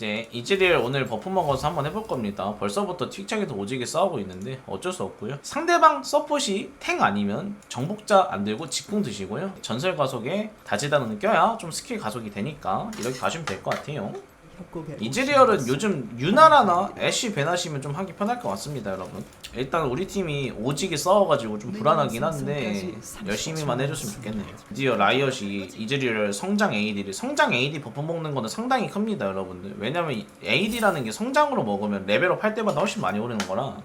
이제 이즈리얼 오늘 버프 먹어서 한번 해볼 겁니다. 벌써부터 틱착에서 오지게 싸우고 있는데 어쩔 수 없고요. 상대방 서폿이 탱 아니면 정복자 안 들고 직공 드시고요. 전설 가속에 다지다는 껴야 좀 스킬 가속이 되니까 이렇게 가시면 될 것 같아요. 이즈리얼은 요즘 유나라나 애쉬 베나시면 좀 하기 편할 것 같습니다, 여러분. 일단 우리 팀이 오지게 싸워가지고 좀 불안하긴 한데 열심히만 해줬으면 좋겠네요. 드디어 라이엇이 이즈리얼 성장 AD를 성장 AD 버프 먹는 거는 상당히 큽니다, 여러분들. 왜냐면 이 AD라는 게 성장으로 먹으면 레벨업 할 때마다 훨씬 많이 오르는 거라.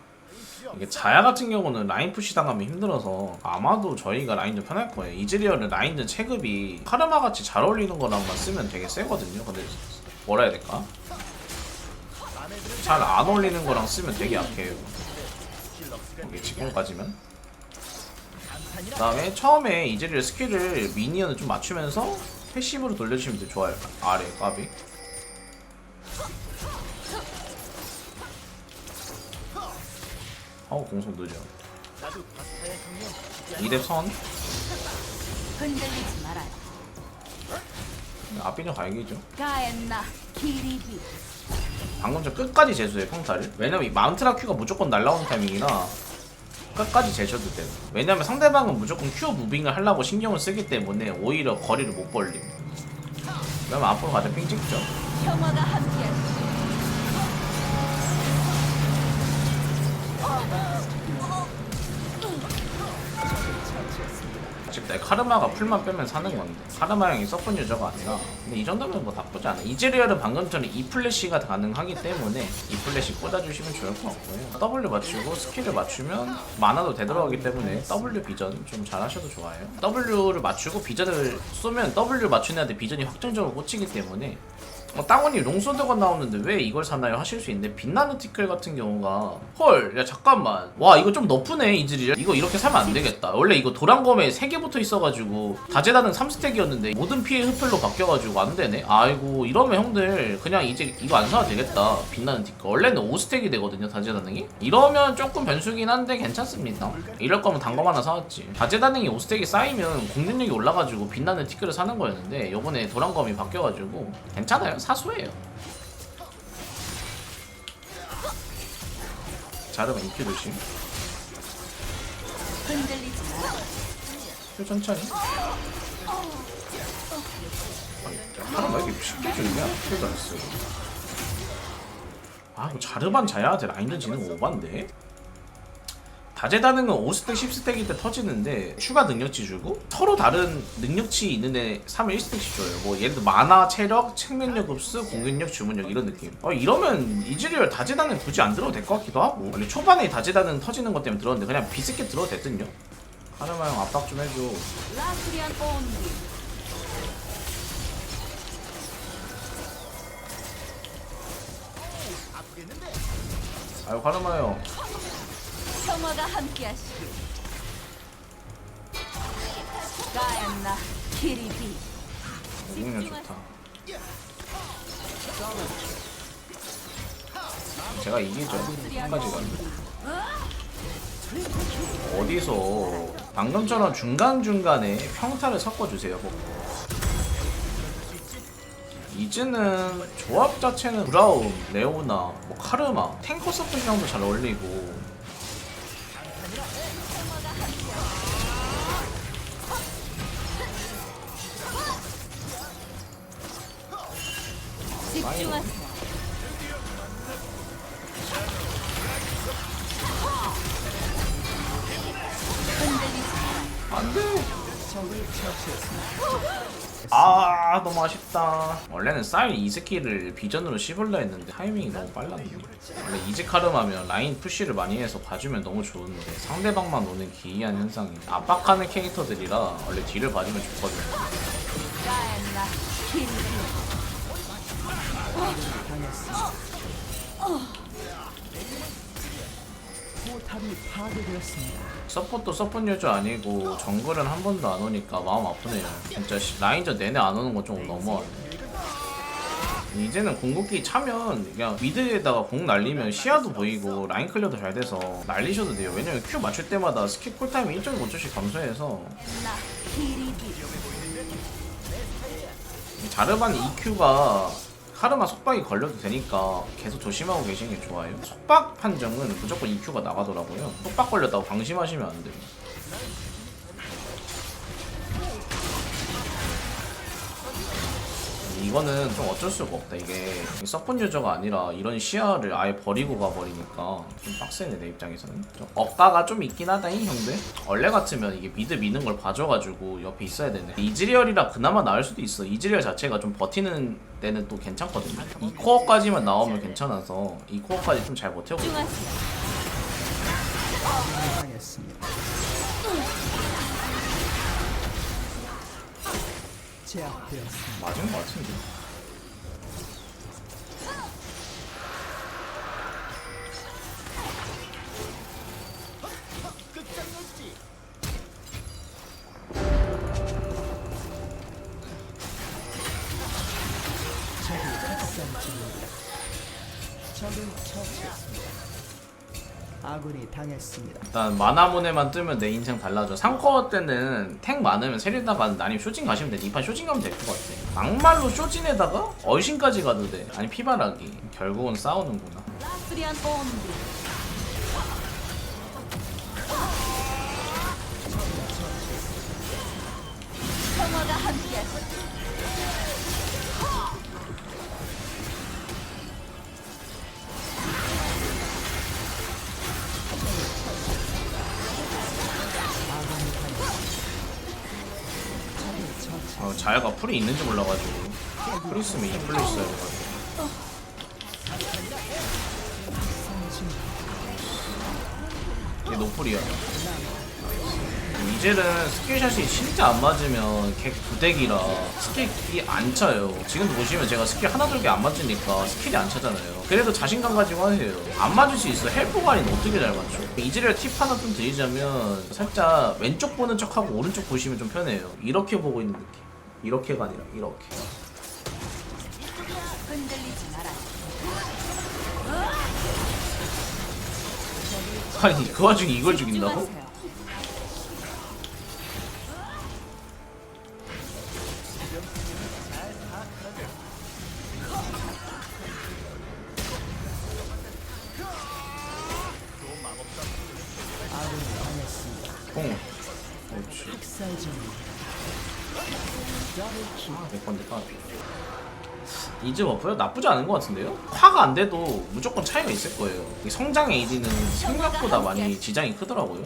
이게 자야 같은 경우는 라인 푸시 당하면 힘들어서 아마도 저희가 라인전 편할 거예요. 이즈리얼은 라인전 체급이 카르마 같이 잘 어울리는 거랑만 쓰면 되게 세거든요. 근데 뭐라 해야 될까? 잘안 어울리는 거랑 쓰면 되게 약해요. 이게 지금까지면. 그 다음에 처음에 이즈리얼 스킬을 미니언을 좀 맞추면서 패시브로 돌려주시면 더 좋아요. 아래 까비. 어우 공속 늦어. 2렙 선. 흔들리지 말아요. 앞비는 갈기죠. 가엔나 방금 전 끝까지 재수해 평타를. 왜냐면 이 마운트라 큐가 무조건 날라오는 타이밍이라 끝까지 재셔도 돼요. 왜냐면 상대방은 무조건 큐 무빙을 하려고 신경을 쓰기 때문에 오히려 거리를 못 벌림. 그러면 앞으로 가자 핑 찍죠. 평화가 함께 집내 카르마가 풀만 빼면 사는 건데 카르마 형이 서폿 유저가 아니라. 근데 이 정도면 뭐 나쁘지 않아. 이즈리얼은 방금 전에 E 플래시가 가능하기 때문에 E 플래시 꽂아주시면 좋을 것 같고요. W 맞추고 스킬을 맞추면 만화도 되돌아가기 때문에 W 비전 좀 잘하셔도 좋아요. W를 맞추고 비전을 쏘면 W 맞춘 애한테 비전이 확정적으로 꽂히기 때문에 어, 땅원이 롱소드가 나오는데 왜 이걸 사나요? 하실 수 있는데 빛나는 티끌 같은 경우가 헐 야 잠깐만. 와 이거 좀 너프네 이즈리얼 이거 이렇게 사면 안 되겠다. 원래 이거 도란검에 3개 붙어 있어가지고 다재다는 3스택이었는데 모든 피해 흡혈로 바뀌어가지고 안 되네? 아이고 이러면 형들 그냥 이제 이거 안 사도 되겠다 빛나는 티끌. 원래는 5스택이 되거든요 다재다능이. 이러면 조금 변수긴 한데 괜찮습니다. 이럴 거면 단검 하나 사왔지. 다재다능이 5스택이 쌓이면 공격력이 올라가지고 빛나는 티끌을 사는 거였는데 요번에 도란검이 바뀌어가지고 괜찮아요 사소해요 자르면 EQ 조심 흔들리지. 표 천천히 하나 왜 이렇게 쉽게 죽냐? 표도 안 쓰고 아 이거 자르반 자야한테 라인전 지는 거 오반데? 다재다능은 5스택 10스택일 때 터지는데 추가 능력치 주고 서로 다른 능력치 있는 애 3을 1스택씩 줘요. 뭐 예를 들어 만화, 체력, 생명력 흡수, 공격력, 주문력 이런 느낌. 어 이러면 이즈리얼 다재다능 굳이 안 들어도 될 것 같기도 하고. 원래 초반에 다재다능 터지는 것 때문에 들었는데 그냥 비스켓 들어도 됐든요. 하나만 형 압박 좀 해줘. 아유 가르마 형 평화가 함께하시길. 가엔나? 기리비. 공격력 좋다. 제가 이기죠. 끝까지 가면 어디서 방금처럼 중간중간에 평타를 섞어주세요. 뭐. 이즈는 조합 자체는 브라움, 레오나, 뭐 카르마, 탱커 서폿이랑도 잘 어울리고 집중하세요. 아 너무 아쉽다. 원래는 쌀이 스킬을 비전으로 씹으려 했는데 타이밍이 너무 빨랐네. 원래 이즈 카르마면 라인 푸시를 많이 해서 봐주면 너무 좋은데 상대방만 오는 기이한 현상이 압박하는 캐릭터들이라 원래 뒤를 봐주면 좋거든요 파괴되었습니다. 서폿도 서폿 유저 아니고 정글은 한 번도 안 오니까 마음 아프네요. 진짜 시- 라인전 내내 안 오는 건 좀 너무하네. 이제는 궁극기 차면 그냥 미드에다가 공 날리면 시야도 보이고 라인 클리어도 잘 돼서 날리셔도 돼요. 왜냐면 Q 맞출 때마다 스킵 쿨타임이 1.5초씩 감소해서. 자르반 EQ가 카르마 속박이 걸려도 되니까 계속 조심하고 계시는 게 좋아요. 속박 판정은 무조건 EQ가 나가더라고요. 속박 걸렸다고 방심하시면 안 돼요. 이거는 좀 어쩔 수가 없다. 이게 서폿 유저가 아니라 이런 시야를 아예 버리고 가버리니까 좀 빡세네 내 입장에서는. 좀 억가가 좀 있긴 하다 이 형들. 원래 같으면 이게 미드 미는 걸 봐줘가지고 옆에 있어야 되네. 이즈리얼이라 그나마 나을 수도 있어. 이즈리얼 자체가 좀 버티는 데는 또 괜찮거든요. 이 코어까지만 나오면 괜찮아서 이 코어까지 좀 잘 버텨보고. 제압되었습니다. 맞은 것 같은데. 중입니다. 적을 처치했습니다. 아군이 당했습니다. 일단 마나모네만 뜨면 내 인생 달라져. 3코어 때는 탱 많으면 세리다가 아니면 쇼진 가시면 돼. 이판 쇼진 가면 될 것 같아. 막말로 쇼진에다가 얼신까지 가도 돼. 아니 피바라기. 결국은 싸우는구나. 평화가 함께. 자야가 풀이 있는지 몰라가지고. 풀 있으면 이 풀로 있어야 돼가지고. 이게 노플이야. 이젤은 스킬샷이 진짜 안 맞으면 걔 구대기라 스킬이 안 쳐요. 지금도 보시면 제가 스킬 하나 둘 개 안 맞으니까 스킬이 안 차잖아요. 그래도 자신감 가지고 하세요. 안 맞을 수 있어. 헬프가리는 어떻게 잘 맞춰? 이젤의 팁 하나 좀 드리자면 살짝 왼쪽 보는 척하고 오른쪽 보시면 좀 편해요. 이렇게 보고 있는 느낌. 이렇게가 아니라 이렇게. 아니 그 와중에 이걸 죽인다고? 아군이 당했습니다. 뽕. 그렇지. 내 건데 까 이즈 버프요? 나쁘지 않은 것 같은데요? 화가 안 돼도 무조건 차이가 있을 거예요. 이 성장 AD는 생각보다 많이 지장이 크더라고요.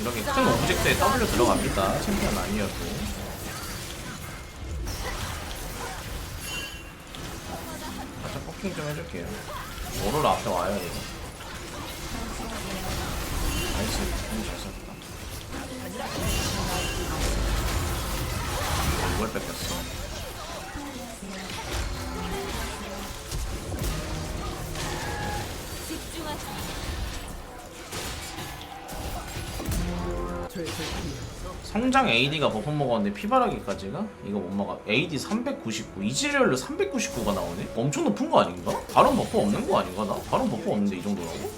이렇게 큰 오브젝트에 W 들어갑니다. 챔피언 아니어도. 살짝 포킹 좀 해줄게요. 오로라 앞에 와요, 이거. 나이스, 너무 잘. 이걸 뺏겼어. 성장 AD가 버프 먹었는데 피바라기까지가 이거 못 막아. AD 399, 이지리얼로 399가 나오네. 엄청 높은 거 아닌가? 바론 버프 없는 거 아닌가 나? 바론 버프 없는데 이 정도라고?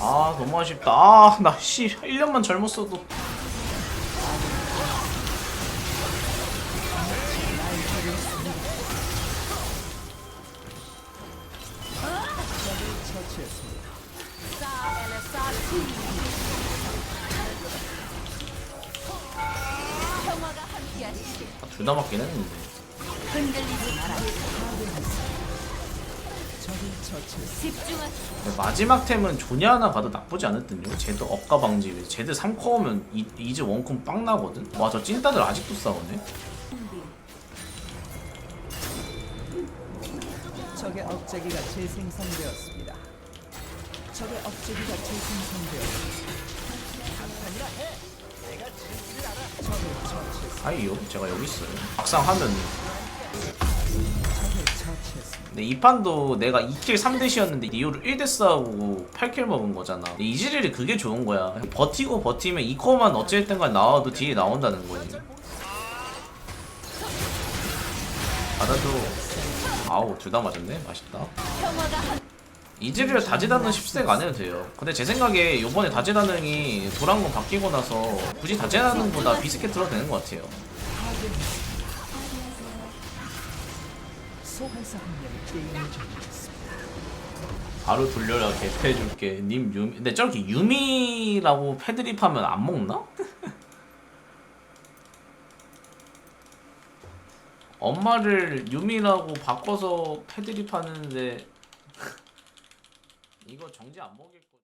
아 너무 아쉽다. 아나 씨 1년만 젊었 어도 처치했습니다. 함께하시길. 둘다 맞긴 했는데. 흔들리지 마라. 근데 마지막 템은 조냐 하나 가도 나쁘지 듯요. 제드 억가 방지. 제드 3커면 이즈 원콤 빵 나거든. 와 저 찐따들 아직도 싸우네. 적의 억제기가 재생성되었습니다. 적의 억제기가 재생성되었습니다. 아이요, 제가 여기 있어요. 막상 하면. 근데 이 판도 내가 2킬 3대시였는데 이후로 1대 싸우고 8킬 먹은 거잖아. 이즈릴이 그게 좋은 거야. 버티고 버티면 이 코어만 어찌됐든 간 나와도 딜이 나온다는 거지. 받아줘 아우 둘 다 맞았네 맛있다 이즈리얼 다재다능 10색 안 해도 돼요 근데 제 생각에 요번에 다재다능이 도란건 바뀌고 나서 굳이 다재다능보다 비스켓 들어도 되는 것 같아요. 바로 돌려라 개패해줄게 님 유미 근데 저렇게 유미라고 패드립 하면 안 먹나? 엄마를 유미라고 바꿔서 패드립 하는데 이거 정지 안 먹일